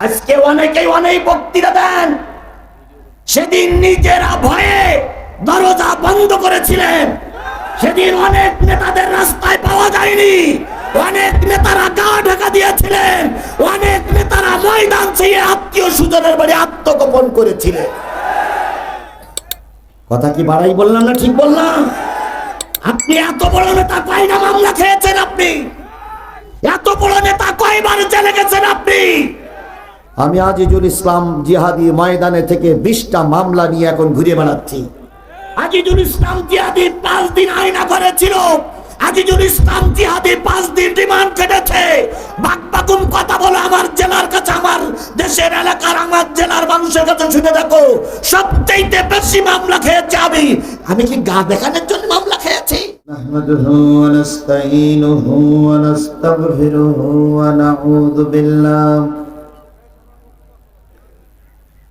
আজকে অনেকেই অনেক বক্তৃতা দেন। সেদিন নিজের ভয়ে দরজা বন্ধ করেছিলেন। সেদিন অনেক নেতাদের রাস্তায় পাওয়া যায়নি। অনেক নেতারা গা ঢাকা দিয়েছিলেন। অনেক নেতারা ময়দান থেকে আত্মীয় সুজনের বাড়ি আত্মগোপন করেছিলেন। কথা কি বাড়াই বললাম না ঠিক বললাম? আপনি এত বড় নেতা কয়টা মামলা খেয়েছেন আপনি? এত বড় নেতা কয়বার জেলে গেছেন আপনি? আমি আজিজুল ইসলাম জিহাদি ময়দানে থেকে বিশটা মামলা নিয়ে এখন ঘুরে বেড়াচ্ছি আজিজুল ইসলাম জিহাদি পাঁচ দিন আয়না করেছিল আজিজুল ইসলাম জিহাদি পাঁচ দিন রিমান্ড কেটেছে বাকবাকুম কথা বলে আমার জেলার কাছে আমার দেশের এলাকার আমার জেলার মানুষের কাছে শুনে দেখো সবচাইতে বেশি মামলা খেয়েছে আমি আমি কি গা দেখানোর জন্য মামলা খেয়েছি نحمده ونستعينه ونستغفره ونعوذ بالله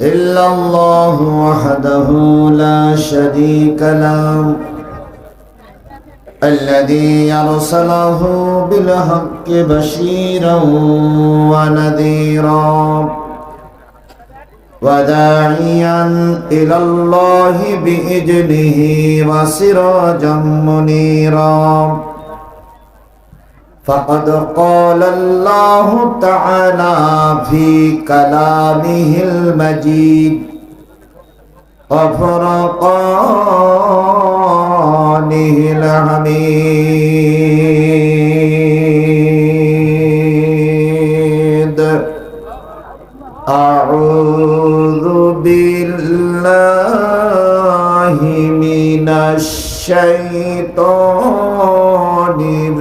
إلا الله وحده لا شريك له الذي يرسله بالحق بشيرا ونذيرا وداعيا إلى الله بإذنه وسراجا منيرا. فقد قال الله تعالى في كلامه المجيد وفرقانه الحميد. أعوذ بالله من الشيطان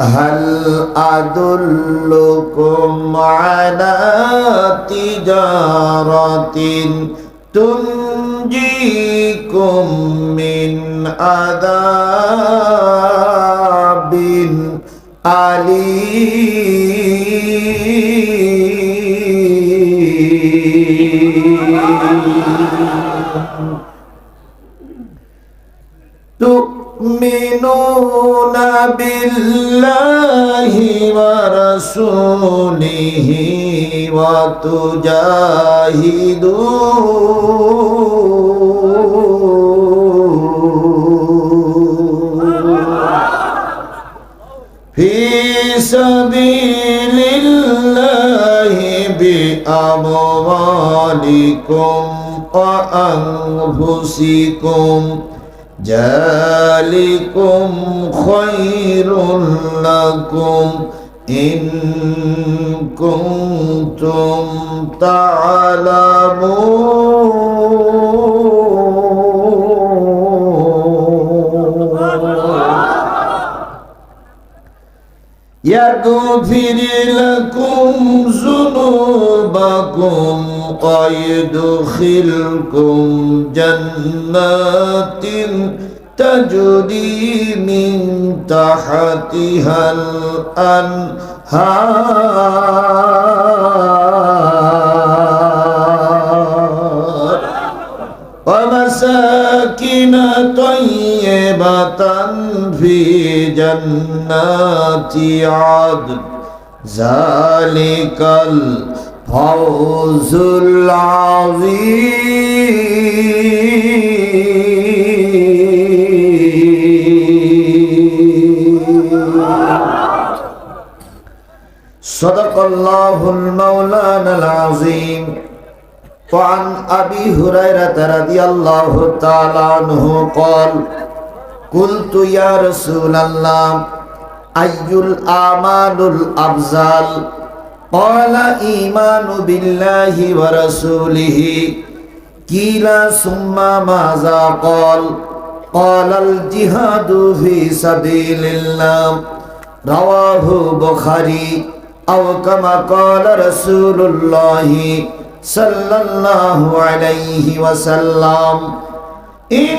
هل أدلكم على تجارة تنجيكم من عذاب أليم تؤمنون بالله ورسوله وتجاهدون في سبيل الله بأموالكم وأنفسكم জালিকুম খৈরুল লাকুম ইন কুনতুম তা'লামুন يغفر لكم ذنوبكم ويدخلكم جنات تجري من تحتها الأنهار ومساكن طيبة في جنات عدن ذلك الفوز العظيم صدق الله المولانا العظيم وعن أبي أبي هريرة رضي الله تعالى عنه قال قلت يا رسول الله أي الأعمال الأفضل قال إيمان بالله ورسوله قيل ثم ماذا قال قال الجهاد في سبيل الله رواه بخاري أو كما قال رسول الله صلى الله عليه وسلم إن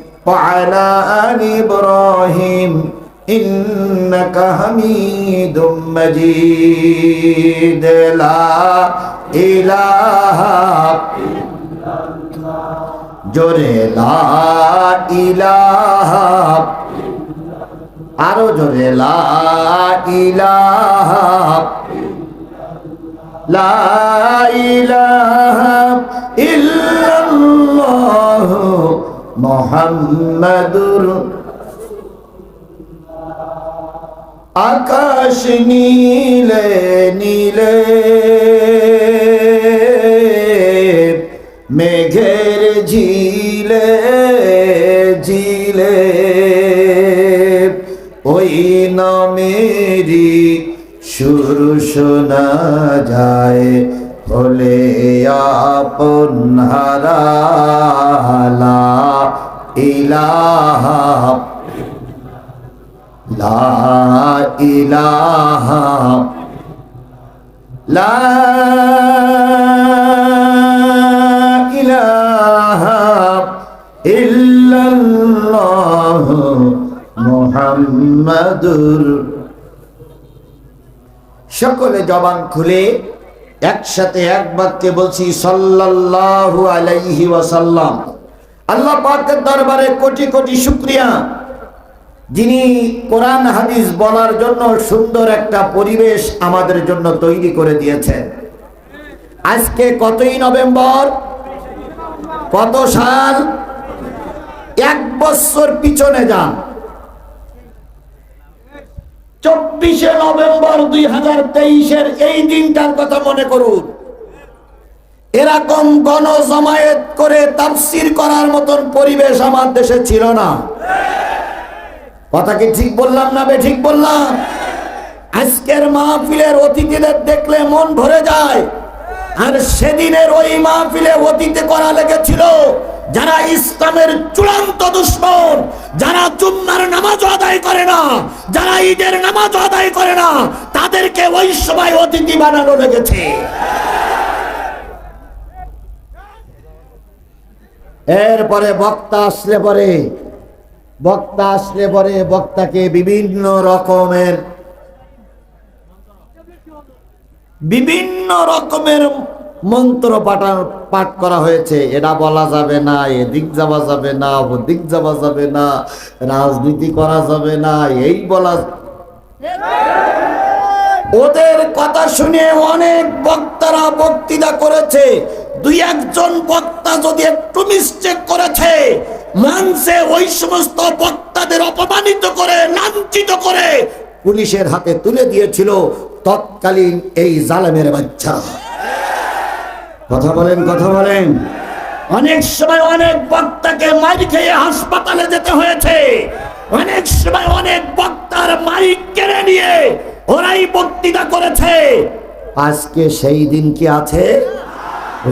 وعلى آل إبراهيم إنك حميد مجيد لا إله জোরে লা ইলাহা আরো জোরে লা ইলাহা লা ইলাহা ইল্লাল্লাহ মুহাম্মাদুর আকাশ নীলে নীলে মেঘের ঝিলে ঝিলে ওই নামেরি সুর শোনা যায়। হলে আপন হারালা ইলাহা ইলাহা সকলে জবান খুলে একসাথে এক বাক্যে বলছি, সাল্লাল্লাহু আলাইহি ওয়াসাল্লাম। আল্লাহ পাকের দরবারে কোটি কোটি শুকরিয়া। যিনি কোরআন, হাদিস বলার জন্য সুন্দর একটা পরিবেশ আমাদের জন্য তৈরি করে দিয়েছেন। আজকে কতই নভেম্বর? কত সাল? এক বছর পিছনে যান। চব্বিশে নভেম্বর দুই হাজার তেইশের এই দিনটার কথা মনে করুন। এরকম গণ জমায়েত করে তাফসির করার মতন পরিবেশ আমার দেশে ছিল না। কথা কি ঠিক বললাম না বে ঠিক বললাম? আজকের মাহফিলের অতিথিদের দেখলে মন ভরে যায়। আর সেদিনের ওই মাহফিলে অতীতে করা লেগেছিল। যারা ইসলামের চূড়ান্ত দুশ্মন, যারা জুম্মার নামাজ আদায় করে না, যারা ঈদের নামাজ আদায় করে না, তাদেরকে ওই সময় অতিথি বানানো লেগেছে। এরপরে বক্তা আসলে পরে, বক্তা আসলে পরে বক্তাকে বিভিন্ন রকমের বিভিন্ন রকমের মন্ত্র পাঠা পাঠ করা হয়েছে। এটা বলা যাবে না, এদিক যাওয়া যাবে না, ওদিক যাওয়া যাবে না, রাজনীতি করা যাবে না, এই বলা ওদের কথা শুনে অনেক বক্তারা বক্তৃতা করেছে। দুই একজন বক্তা যদি একটু মিস্টেক করেছে মঞ্চে ওই সমস্ত বক্তাদের অপমানিত করে, লাঞ্ছিত করে, পুলিশের হাতে তুলে দিয়েছিল তৎকালীন এই জালেমের বাচ্চা কথা বলেন কথা বলেন। অনেক সময় অনেক বক্তাকে মাইক খেয়ে হাসপাতালে যেতে হয়েছে। অনেক সময় অনেক বক্তার মাইক কেড়ে নিয়ে ওরাই বক্তৃতা করেছে। আজকে সেই দিন কি আছে?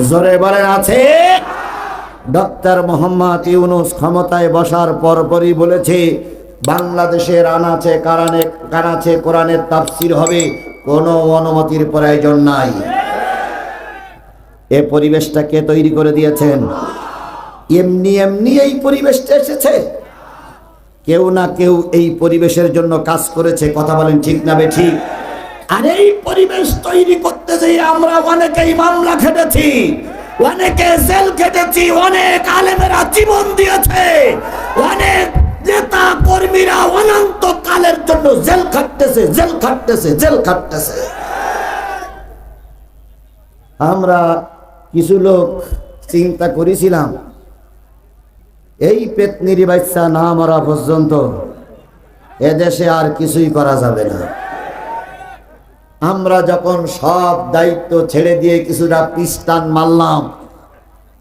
জোরে বলেন, আছে। ডক্টর মোহাম্মদ ইউনুস ক্ষমতায় বসার পরপরই বলেছে, বাংলাদেশের আনাচে কারানে কানাচে কোরআনের তাফসির হবে, কোনো অনুমতির প্রয়োজন নাই। এ পরিবেশটা কে তৈরি করে দিয়েছেন। এমনি এমনি এই পরিবেশটা এসেছে। কেউ না কেউ এই পরিবেশের জন্য কাজ করেছে, কথা বলেন ঠিক না বে ঠিক? আর এই পরিবেশ তৈরি করতে যেয়ে আমরা অনেকেই মামলা খেটেছি, অনেকে জেল খেটেছি, অনেক আলেমেরা জীবন দিয়েছে, অনেক নেতা কর্মীরা অনন্ত কালের জন্য জেল খাটতেছে জেল খাটতেছে জেল খাটতেছে। আমরা কিছু লোক চিন্তা করেছিলাম, এই পেতনির বাচ্চা না মরা পর্যন্ত এদেশে আর কিছুই করা যাবে না। আমরা যখন সব দায়িত্ব ছেড়ে দিয়ে কিছুটা পিস্তান মারলাম,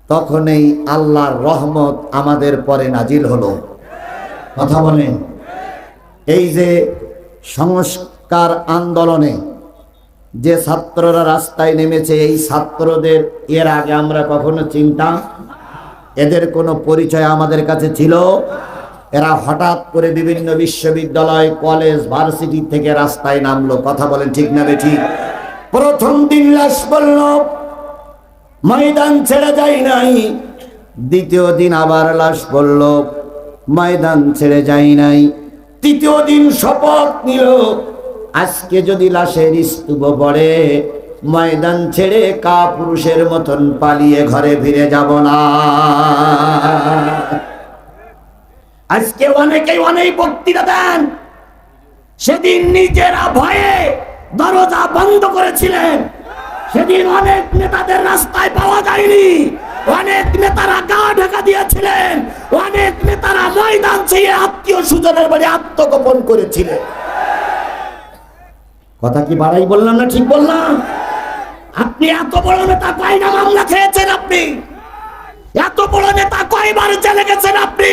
তখনই আল্লাহর রহমত আমাদের পরে নাজিল হলো। কথা বলেন, এই যে সংস্কার আন্দোলনে যে ছাত্ররা রাস্তায় নেমেছে, এই ছাত্রদের, এর আগে আমরা কখনো চিন্তা এদের কোনো পরিচয় আমাদের কাছে ছিল? এরা হঠাৎ করে বিভিন্ন বিশ্ববিদ্যালয়, কলেজ, ভার্সিটি থেকে রাস্তায় নামলো। কথা বলেন ঠিক না ঠিক প্রথম দিন লাশ বলল, ময়দান ছেড়ে যায় নাই। দ্বিতীয় দিন আবার লাশ বলল, ময়দান ছেড়ে যাই নাই। তৃতীয় দিন শপথ নিল আজকে যদি লাশের স্তূপ পড়ে, ময়দান ছেড়ে কা পুরুষের মতন পালিয়ে ঘরে ফিরে যাব না। আজকে অনেকেই অনেক বক্তৃতা দেন। সেদিন নিজেরা ভয়ে দরজা বন্ধ করেছিলেন। সেদিন অনেক নেতাদের রাস্তায় পাওয়া যায়নি। অনেক নেতারা গা ঢাকা দিয়েছিলেন। অনেক নেতারা ময়দান ছেড়ে আত্মীয় স্বজনের বাড়ি আত্মগোপন করেছিলেন। কথা কি বাড়াই বললাম না ঠিক বললাম? আপনি এত বড় নেতা কয়টা মামলা খেয়েছেন আপনি? এত বড় নেতা কয়বার জেলে গেছেন আপনি?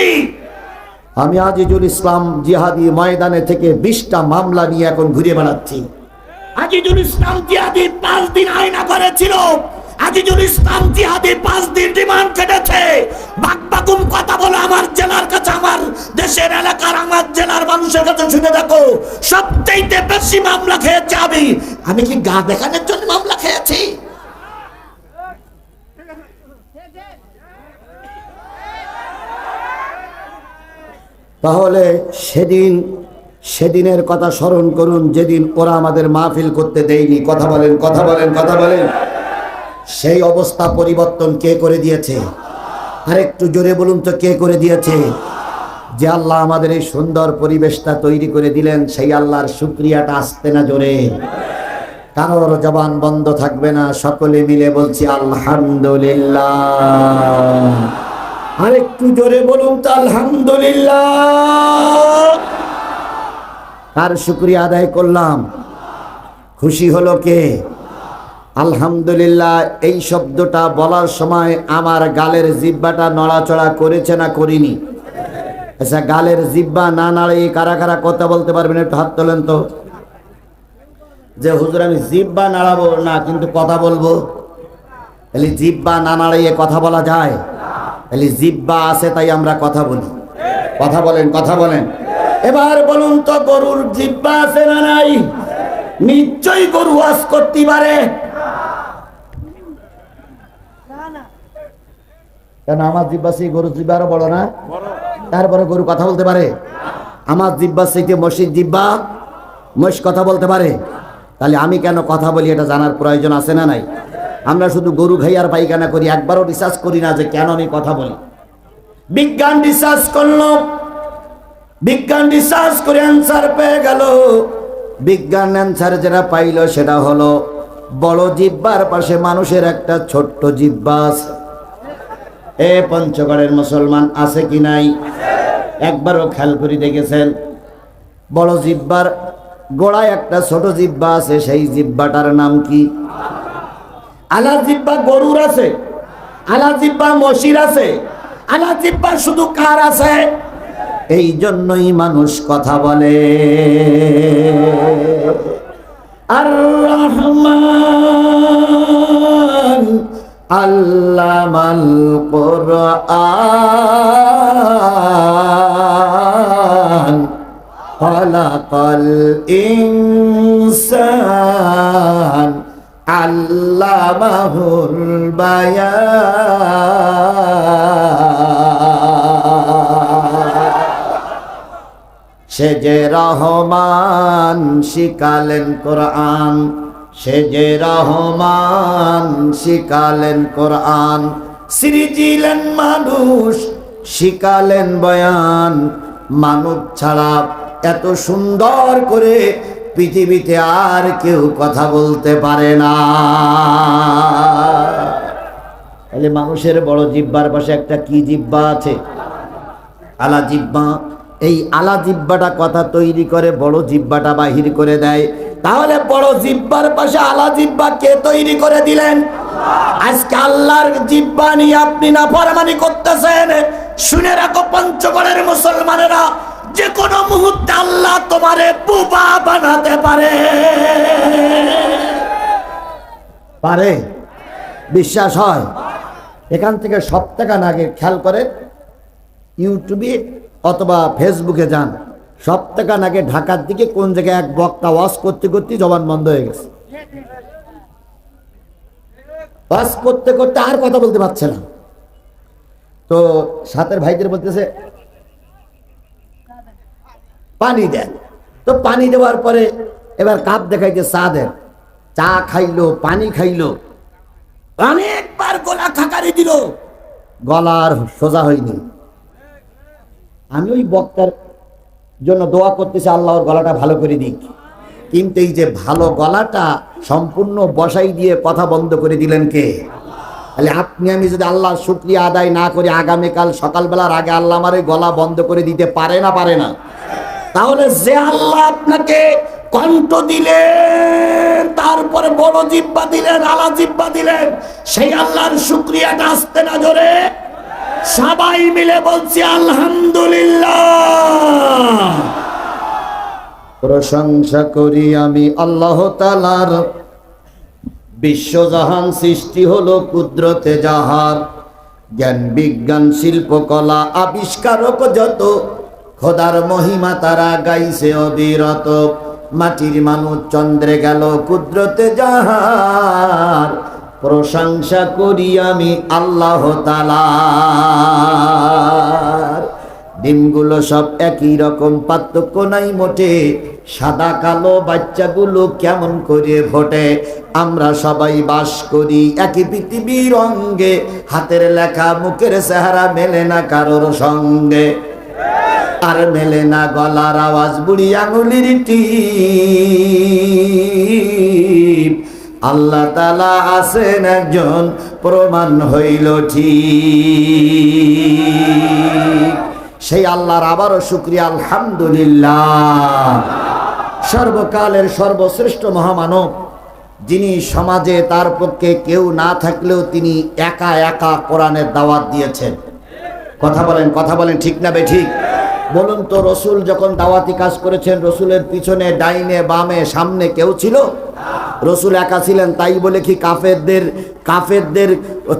আমি আজিজুল ইসলাম জিহাদি ময়দানে থেকে বিশটা মামলা নিয়ে এখন ঘুরে বেড়াচ্ছি। আজিজুল ইসলাম জিহাদি পাঁচ দিন আয়না করেছিল আজিজুল ইসলাম জিহাদি পাঁচ দিন রিমান্ড কেটেছে বাকবাকুম কথা বলে, আমার জেলার কাছে, আমার দেশের এলাকার, আমার জেলার মানুষের কাছে শুনে দেখো। সবচাইতে বেশি মামলা খেয়েছে আমি। আমি কি গা দেখানোর জন্য মামলা খেয়েছি? তাহলে সেদিন, সেদিনের কথা স্মরণ করুন, যেদিন ওরা আমাদের মাহফিল করতে দেয়নি। কথা বলেন কথা বলেন কথা বলেন। সেই অবস্থা পরিবর্তন কে করে দিয়েছে? আর একটু জোরে বলুন তো কে করে দিয়েছে? যে আল্লাহ আমাদের এই সুন্দর পরিবেশটা তৈরি করে দিলেন, সেই আল্লাহর শুক্রিয়াটা আসতে না জোরে। কারোর জবান বন্ধ থাকবে না, সকলে মিলে বলছি আলহামদুলিল্লাহ। আর একটু জোরে বলুন তো আলহামদুলিল্লাহ। কার শুক্রিয়া আদায় করলাম? খুশি হলো কে? আলহামদুলিল্লাহ, এই শব্দটা বলার সময় আমার গালের জিব্বাটা নড়াচড়া করেছে না করিনি। আচ্ছা গালের জিব্বা না নাড়িয়ে কারা কারা কথা বলতে পারবেন একটু হাত তোলেন তো। যে হুজুর, আমি জিব্বা নাড়াবো না, কিন্তু কথা বলব। তাহলে জিব্বা না নাড়িয়ে কথা বলা যায়? তাহলে জিব্বা আছে তাই আমরা কথা বলি। কথা বলেন কথা বলেন। এবার বলুন তো, গরুর জিব্বা আছে না নাই? নিশ্চয়ই গরু ওয়াজ করতে পারে। কেন আমার জিব্বা গরু জিব্বা আরও বড় না? তারপরে গরু কথা বলতে পারে? আমার জিব্বা সেইতে মসজিদ জিব্বা মহিষ কথা বলতে পারে? তাহলে আমি কেন কথা বলি, এটা জানার প্রয়োজন আছে না নাই? আমরা শুধু গরু খাই আর পায়খানা করি, একবারও রিসার্চ করি না যে কেন আমি কথা বলি। বিজ্ঞান রিসার্চ করল, বিজ্ঞান রিসার্চ করে অ্যান্সার পেয়ে গেল। বিজ্ঞান অ্যান্সার যেটা পাইল সেটা হলো, বড় জিব্বার পাশে মানুষের একটা ছোট্ট জিব্বা আছে। এ পঞ্চগড়ের মুসলমান আছে কি নাই? একবারও খেয়াল করে দেখেছেন? বড় জিব্বার গোড়ায় একটা ছোট জিব্বা আছে, সেই জিব্বাটার নাম কি? আলা জিব্বা গরুর আছে, আলা জিব্বা মসির আছে, আলা জিব্বা শুধু কার আছে? এই জন্যই মানুষ কথা বলে। আর রহমান আল্লামাল কোরআন। খলাকাল ইনসান। আল্লামাহুল বায়ান। সে যে রহমান শিকালেন কোরআন। সে যে রহমান শিকালেন কোরআন, সৃজিলেন মানুষ, শিকালেন বয়ান। মানব ছাড়া এত সুন্দর করে পৃথিবীতে আর কেউ কথা বলতে পারে না। তাহলে মানুষের বড় জিব্বার পাশে একটা কি জিব্বা আছে? আলা জিব্বা। এই আলা জিব্বাটা কথা তৈরি করে, বড় জিব্বাটা বাহির করে দেয়। তাহলে বড় জিব্বার পাশে আলা জিব্বা কে তৈরি করে দিলেন? আজকে আল্লাহর জিব্বা নিয়ে আপনি না ফরমানি করতেছেন। শুনে রাখো পঞ্চগড়ের মুসলমানেরা যে কোনো মুহূর্তে আল্লাহ তোমারে বুবা বানাতে পারে। পারে? বিশ্বাস হয়? এখান থেকে সপ্তাহ আগে খেয়াল করে ইউটিউবে অথবা ফেসবুকে যান। সপ্তাহ আগে ঢাকার দিকে কোন জায়গায় এক বক্তা ওয়াশ করতে করতে জবান বন্ধ হয়ে গেছে। ওয়াশ করতে করতে আর কথা বলতে পারছে না। তো সাতের ভাইদের বলতেছে, পানি দেন। তো পানি দেওয়ার পরে এবার কাপ দেখাইতে চা দেন। চা খাইলো, পানি খাইলো। অনেকবার গলা খাকারি দিল। গলার সোজা হয়নি। আমি ওই বক্তার জন্য দোয়া করতেছে, আল্লাহর গলাটা ভালো করে দিক। কিন্তু এই যে ভালো গলাটা সম্পূর্ণ বসাই দিয়ে কথা বন্ধ করে দিলেন কে? তাহলে আপনি, আমি যদি আল্লাহ শুক্রিয়া আদায় না করি, আগামীকাল সকালবেলার আগে আল্লাহ আমার গলা বন্ধ করে দিতে পারে না পারে না? তাহলে যে আল্লাহ আপনাকে কণ্ঠ দিলেন, তারপরে বড় জিব্বা দিলেন, আলা জিব্বা দিলেন, সেই আল্লাহর শুক্রিয়াটা আসতে না জোরে সবাই মিলে বলছি, আলহামদুলিল্লাহ। প্রশংসা করি আমি আল্লাহ তালার বিশ্বজাহান সৃষ্টি হলো কুদরতে যাহার। জ্ঞান, বিজ্ঞান, শিল্পকলা, আবিষ্কারক যত। খোদার মহিমা তারা গাইছে অবিরত। মাটির মানুষ চন্দ্রে গেল কুদরতে যাহার। প্রশংসা করি আমি আল্লাহ ডিমগুলো সব একই রকম, পার্থক্য নাই মোটে। সাদা, কালো বাচ্চাগুলো কেমন করে ভোটে? আমরা সবাই বাস করি একই পৃথিবীর অঙ্গে। হাতের লেখা, মুখের চেহারা মেলে না কারোর সঙ্গে। আর মেলে না গলার আওয়াজ, বুড়ি আঙুলির টিপ। আল্লাহ তালা আছেন একজন, প্রমাণ হইল ঠিক। সেই আল্লাহর আবারও শুক্রিয়া, আলহামদুলিল্লাহ। সর্বকালের সর্বশ্রেষ্ঠ মহামানব, যিনি সমাজে তার পক্ষে কেউ না থাকলেও তিনি একা একা কোরআনের দাওয়াত দিয়েছেন। কথা বলেন কথা বলেন, ঠিক না বে ঠিক? বলুন তো, রসুল যখন দাওয়াতি কাজ করেছেন, রসুলের পিছনে, ডাইনে, বামে, সামনে কেউ ছিল? রসুল একা ছিলেন, তাই বলে কি কাফেরদের কাফেরদের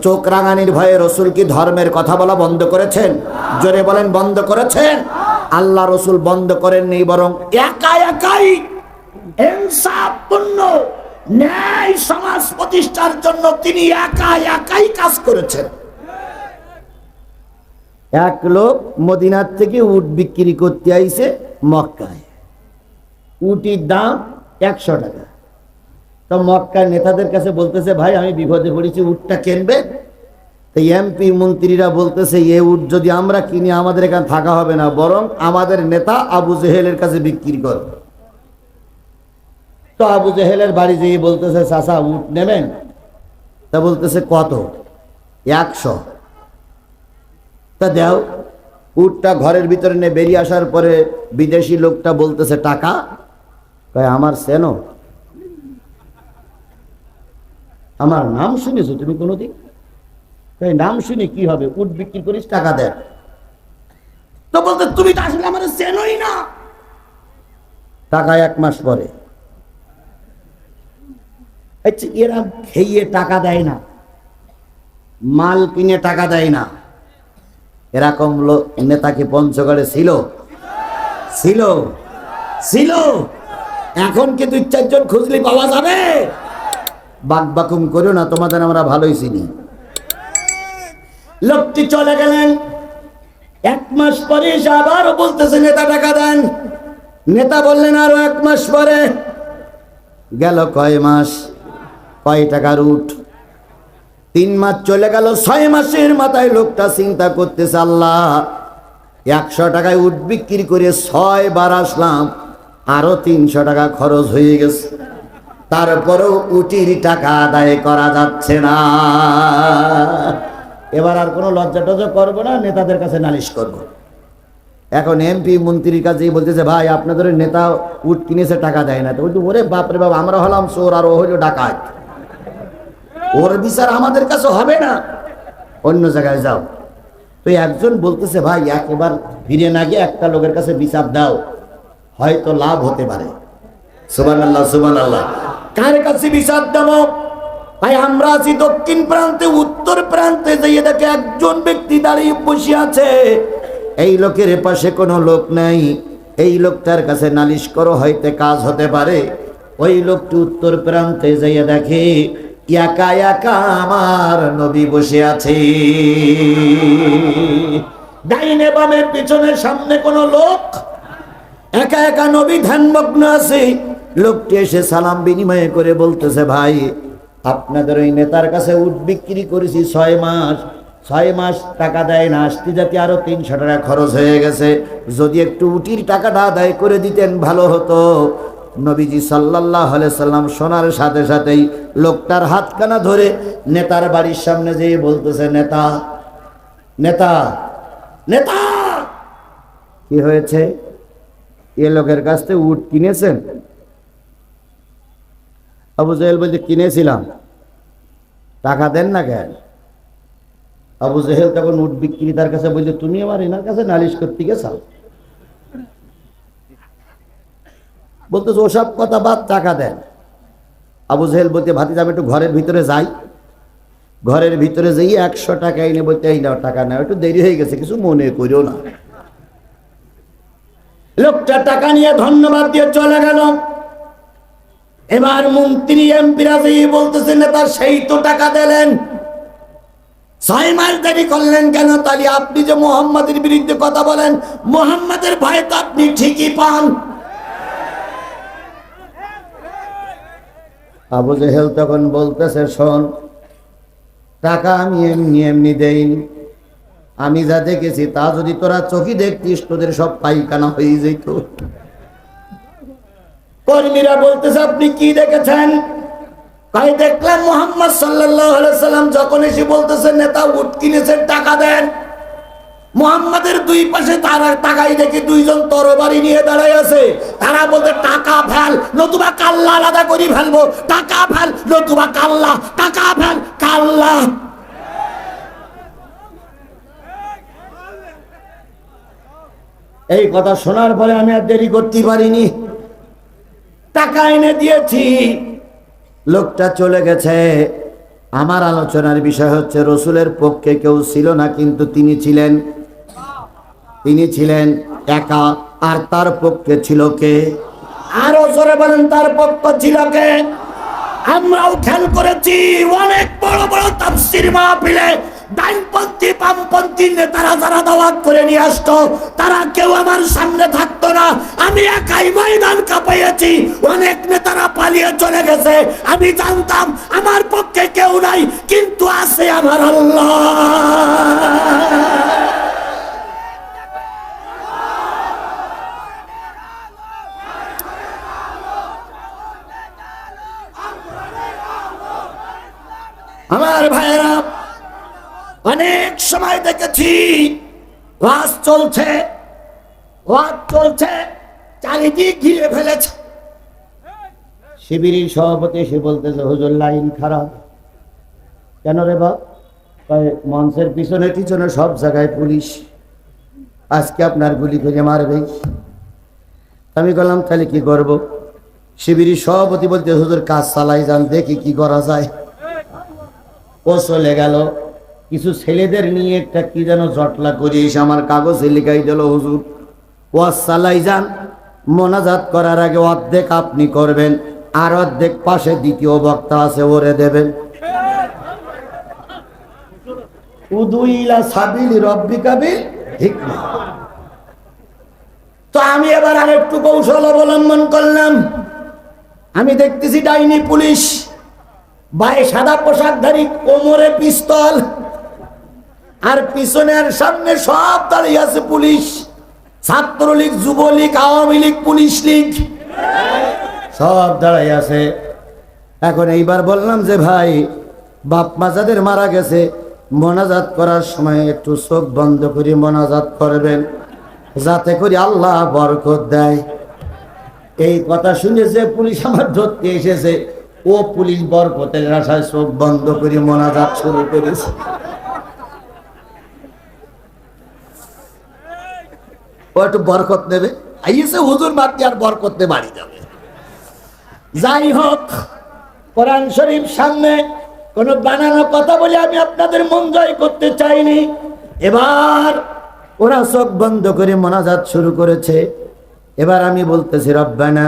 চোখ রাঙানির ভয়ে রসুল কি ধর্মের কথা বলা বন্ধ করেছেন? জোরে বলেন, বন্ধ করেছেন? আল্লাহ রসুল বন্ধ করেননি, বরং একা একাই ইনসাফপূর্ণ ন্যায় সমাজ প্রতিষ্ঠার জন্য তিনি একা একাই কাজ করেছেন। এক লোক মদিনার থেকে উট বিক্রি করতে আইছে মক্কায়। উটির দাম একশো টাকা। তো মক্কার নেতাদের কাছে বলতেছে, ভাই, আমি বিপদে পড়েছি, উটটা কিনবে? তো এমপি মন্ত্রীরা বলতেছে, এ উট যদি আমরা কিনি, আমাদের এখানে থাকা হবে না, বরং আমাদের নেতা আবু জেহেলের কাছে বিক্রি কর। তো আবু জেহেলের বাড়ি যেয়ে বলতেছে চাষা উট নেবেন? তা বলতেছে, কত? একশো। তা দেও। উটটা ঘরের ভিতরে নিয়ে বেরিয়ে আসার পরে বিদেশি লোকটা বলতেছে, টাকা? কয়, আমার সেনো আমার নাম শুনেছো তুমি কোনোদিন? কয়, নাম শুনে কি হবে? উট বিক্রি করিস, টাকা দেন তো বলতে, তুমি তো আসলে আমার চেনোই না। টাকা এক মাস পরে। আচ্ছা এরা খেয়ে টাকা দেয় না। মাল কিনে টাকা দেয় না। এরকম নেতা কি পঞ্চগড়ে ছিল? ছিল। ছিল। এখন কি দুই চারজন খুঁজলি পাওয়া যাবে? বাক বাকুম করো না, তোমাদের আমরা ভালোই চিনি। লোকটি চলে গেলেন। এক মাস পরে এসে আবারও বলতেছে, নেতা টাকা দেন। নেতা বললেন, আরও এক মাস পরে। গেল কয় মাস, কয় টাকার উঠ। তিন মাস চলে গেল, ছয় মাসের মাথায় লোকটা চিন্তা করতেছে, আল্লাহ, একশো টাকায় উঠ বিক্রি করে ছয় বার আসলাম, আরও তিনশো টাকা খরচ হয়ে গেছে। তারপরেও উটির টাকা আদায় করা যাচ্ছে না। এবার আর কোনো লজ্জা টজ্জা করব না, নেতাদের কাছে নালিশ করব। এখন এমপি মন্ত্রীর কাছেই বলতেছে, ভাই, আপনাদের নেতা উট কিনেছে, টাকা দেয় না। তো ওরে বাপরে বাপ, আমরা হলাম চোর, আর ও হইল ডাকাত। ওর বিচার আমাদের কাছে হবে না। অন্য জায়গায় যাও। তো একজন বলতেছে, ভাই, একবার ফিরে না গিয়ে একটা লোকের কাছে বিচার দাও। হয়তো লাভ হতে পারে। সুবান আল্লাহ সুবান আল্লাহ কার কাছে বিচার দেবো ভাই, আমরা আছি দক্ষিণ প্রান্তে, উত্তর প্রান্তে। যাইয়ে দেখে একজন ব্যক্তি দাঁড়িয়ে বসে আছে। এই লোকের পাশে কোনো লোক নাই। এই লোকটার কাছে নালিশ করো, হয়তো কাজ হতে পারে। ওই লোকটি উত্তর প্রান্তে যাইয়ে দেখে একা একা আমার নবী বসে আছে। ডাইনে বামে পিছনে সামনে কোনো লোক? একা একা নবী ধ্যানমগ্ন আছে। লোকটি এসে সালাম বিনিময় করে বলতেছে, ভাই, আপনাদের ওই নেতার কাছে উঠ বিক্রি করেছি ছয় মাস। ছয় মাস টাকা দেয় না, আসতে যাতে আরও তিনশো টাকা খরচ হয়ে গেছে। যদি একটু উটির টাকাটা আদায় করে দিতেন, ভালো হতো। নবীজি সাল্লাহ সাল্লাম শোনার সাথে সাথেই লোকটার হাতখানা ধরে নেতার বাড়ির সামনে যেয়ে বলতেছে, নেতা নেতা নেতা, কি হয়েছে? এ লোকের কাছ থেকে উট কিনেছেন? আবু জেহেল বলছে, কিনেছিলাম। টাকা দেন না কেন? আবু জেহেল তখন উট বিক্রেতার কাছে বলছে, তুমি আমার এনার কাছে নালিশ করতে গেছাও বলতেছে, ওসব কথা বাদ টাকা দেন। আবু জেহেল বলতে, ভাতিজা, আমি একটু ঘরের ভিতরে যাই। ঘরের ভিতরে যাই একশো টাকা এনে বলতে, এই নাও, টাকা নাও। একটু দেরি হয়ে গেছে, কিছু মনে করিও না। লোকটা টাকা নিয়ে ধন্যবাদ দিয়ে চলে গেল। এবার মন্ত্রী এমপিরা যে বলতেছে, নেতা, সেই তো টাকা দিলেন। ছয় মাস দেরি করলেন কেন? তাহলে আপনি যে মোহাম্মদের বিরুদ্ধে কথা বলেন, মোহাম্মদের ভয় তো আপনি ঠিকই পান। আবু জেহেল তখন বলতেছে, শোন, টাকা আমি এমনি এমনি দেইনি। আমি যা দেখেছি, তা যদি তোরা চোখে দেখতিস, তোদের সব পাইখানা হয়ে যেত। কর্মীরা বলতেছে, আপনি কি দেখেছেন? তাই দেখলাম মোহাম্মদ সাল্লাহ সাল্লাম যখন এসে বলতেছে, নেতা উঠ কিনেছেন, টাকা দেন। মোহাম্মদের দুই পাশে তারা টাকাই দেখে দুইজন তরবারি নিয়ে দাঁড়ায় আছে। তারা বলতে, টাকা ফেল, নতুবা কাল্লা আলাদা করি ফেলব। টাকা ফেল, নতুবা কাল্লা, টাকা ফেল, কাল্লা। এই কথা শোনার পরে আমি আর দেরি করতে পারিনি। টাকা এনে দিয়েছি। লোকটা চলে গেছে। আমার আলোচনার বিষয় হচ্ছে, রসুলের পক্ষে কেউ ছিল না, কিন্তু তিনি ছিলেন তিনি ছিলেন একা, আর তার পক্ষে ছিল কে? আরও জোরে বলেন, তার পক্ষ ছিল কে? আমরাও খেয়াল করেছি, অনেক বড় বড় তাফসির মাহফিলে নেতারা যারা করে নিয়ে আসতো, তারা কেউ আমার সামনে থাকতো না। আমি একাই অনেক নেতারা পালিয়ে চলে গেছে। আমি জানতাম, আমার পক্ষে কেউ নাই, কিন্তু আছে আমার আল্লাহ। আমার ভাইয়েরা, অনেক সময় দেখেছি ওয়াজ চলছে ওয়াজ চলছে, চারিদিক ঘিরে ফেলেছে। শিবিরের সভাপতি এসে বলতেছে, হুজুর, লাইন খারাপ। কেন রে বাপ? মঞ্চের পিছনে পিছনে সব জায়গায় পুলিশ। আজকে আপনার গুলি করে মারবে। আমি বললাম, তাহলে কি করব? শিবিরের সভাপতি বলতে, হুজুর, কাজ চালাই যান, দেখি কি করা যায়। ও চলে গেল। কিছু ছেলেদের নিয়ে একটা কি যেন জটলা করিস আমার কাগজে লিখাই দিল, হুজুর ওয়াজ চালাই যান। মোনাজাত করার আগে অর্ধেক আপনি করবেন, আর অর্ধেক পাশে দ্বিতীয় বক্তা আছে, ওরে দেবেন। উদুইলা তো আমি এবার কৌশল অবলম্বন করলাম। আমি দেখতেছি ডাইনি পুলিশ। বায়ে সাদা পোশাকধারী, কোমরে পিস্তল। আর পিছনে আর সামনে সব দাঁড়িয়ে আছে police. Chhatra League, Jubo League, Awami League, police League. সব দাঁড়াই আছে। এখন এইবার বললাম যে, ভাই, বাপ মা যাদের মারা গেছে, মোনাজাত করার সময় একটু চোখ বন্ধ করে মোনাজাত করবেন। যাতে করে আল্লাহ বরকত দেয়। এই কথা শুনে যে পুলিশ আমার ধরতে এসেছে ও পুলিশ বরকতের আশায় চোখ বন্ধ করে মোনাজাত শুরু করেছে। ও একটু বরকত নেবে? আইয়েছে হুজুর বাদ আর বরকত বাড়ি যাবে। যাই হোক, কোরআন শরীফ সামনে কোন বানানো কথা বলে আমি আপনাদের মন জয় করতে চাইনি। এবার ওরা চোখ বন্ধ করে মোনাজাত শুরু করেছে। এবার আমি বলতেছি, রব্বানা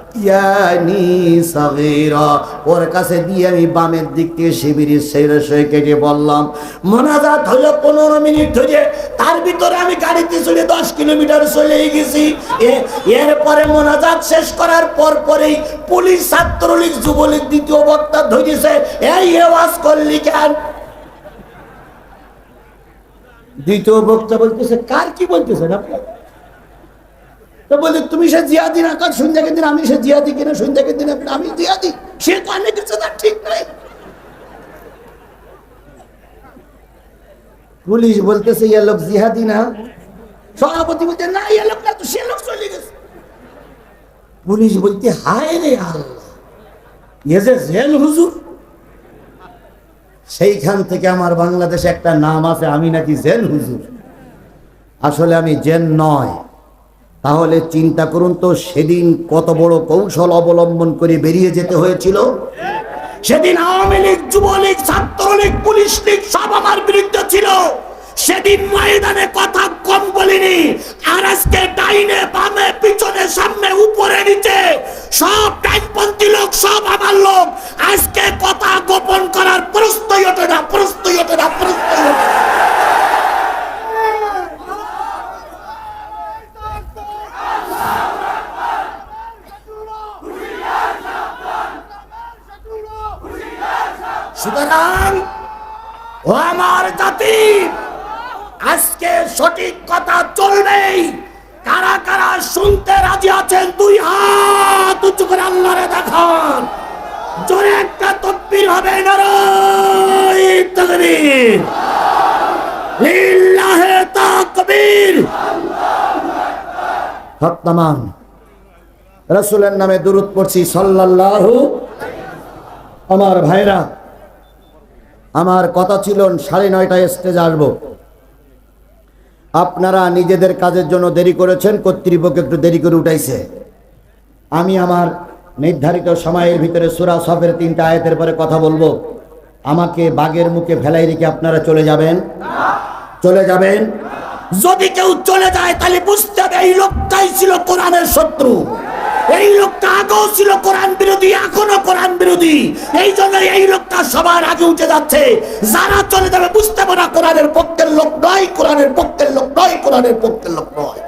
ইয়ানি সাগীরা, ওর কাছে দিয়ে আমি বামের দিক থেকে শিবিরের সেইরে সই কেটে বললাম, মোনাজাত হলো পনেরো মিনিট ধরে, তার ভিতরে আমি গাড়িতে চলে দশ কিলোমিটার চলে গেছি। এরপরে মোনাজাত শেষ করার পর পরেই পুলিশ, ছাত্রলীগ, যুবলীগ দ্বিতীয় বক্তা ধরেছে, এই আওয়াজ করলি কেন? দ্বিতীয় বক্তা বলতেছে, কার কি বলতেছেন আপনি? তো বলে, তুমি সে জিয়াদি না কার? সন্ধ্যাকে দিন আমি সে জিয়াদি কিনা? সন্ধ্যাকে দিন আমি জিয়াদি সে কানে কিছু তার ঠিক নাই। পুলিশ বলতেছে ইয়া লোক জিহাদি না। সভাপতি বলতে না ইয়া লোক না। তো সে লোক চলে গেছে। পুলিশ বলতে হায় রে আল্লাহ ইয়ে যে জেল হুজুর। সেইখান থেকে আমার বাংলাদেশে একটা নাম আছে, আমি নাকি জেন হুজুর। আসলে আমি জেন নয় তাহলে চিন্তা করুন তো, সেদিন কত বড় কৌশল অবলম্বন করে বেরিয়ে যেতে হয়েছিল? সেদিন Awami League, Jubo League, Chhatra League, police League সব আমার বিরুদ্ধে ছিল। সেদিন ময়দানে কথা কম বলিনি। আর আজকে ডাইনে বামে, পিছনে, সামনে, উপরে, নিচে সব ডাইনপন্থী লোক, সব আমার লোক। আজকে কথা গোপন করার প্রশ্নই ওঠে না, প্রশ্নই ওঠে না, প্রশ্নই না। সুতরাং ও আমার জাতি, আজকে সঠিক কথা চলবেই। কারা কারা শুনতে রাজি আছেন, দুই হাত উঁচু করে আল্লাহরে দেখান। জোরে একটা তকবীর হবে নারায় তাকবীর। লিল্লাহে তাকবীর। হত্তামান রাসূলের নামে দুরূদ পড়ছি, সাল্লাল্লাহু আমার ভাইরা আমার কথা ছিল সাড়ে নয়টায় স্টেজে আসব। আপনারা নিজেদের কাজের জন্য দেরি করেছেন, কর্তৃপক্ষ একটু দেরি করে উঠাইছে। আমি আমার নির্ধারিত সময়ের ভিতরে সুরা সফের তিনটা আয়াতের পরে কথা বলব। আমাকে বাগের মুখে ফেলাই রেখে আপনারা চলে যাবেন। চলে যাবেন? যদি কেউ চলে যায়, তাহলে বুঝতে হবে এই লোকটাই ছিল কোরআনের শত্রু। এই লোকটা আগেও ছিল কোরআন বিরোধী, এখনও কোরআন বিরোধী। এই জন্য এই লোকটা সবার আগে উঠে যাচ্ছে। যারা চলে যাবে বুঝতে পারা কোরআনের পক্ষের লোক নয়, কোরআনের পক্ষের লোক নয়, কোরআনের পক্ষের লোক নয়।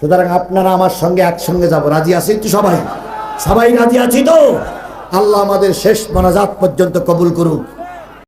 সুতরাং আপনারা আমার সঙ্গে একসঙ্গে যাব। রাজি আছেন তো সবাই? সবাই রাজি আছি তো? আল্লাহ আমাদের শেষ মনাজাত পর্যন্ত কবুল করুক।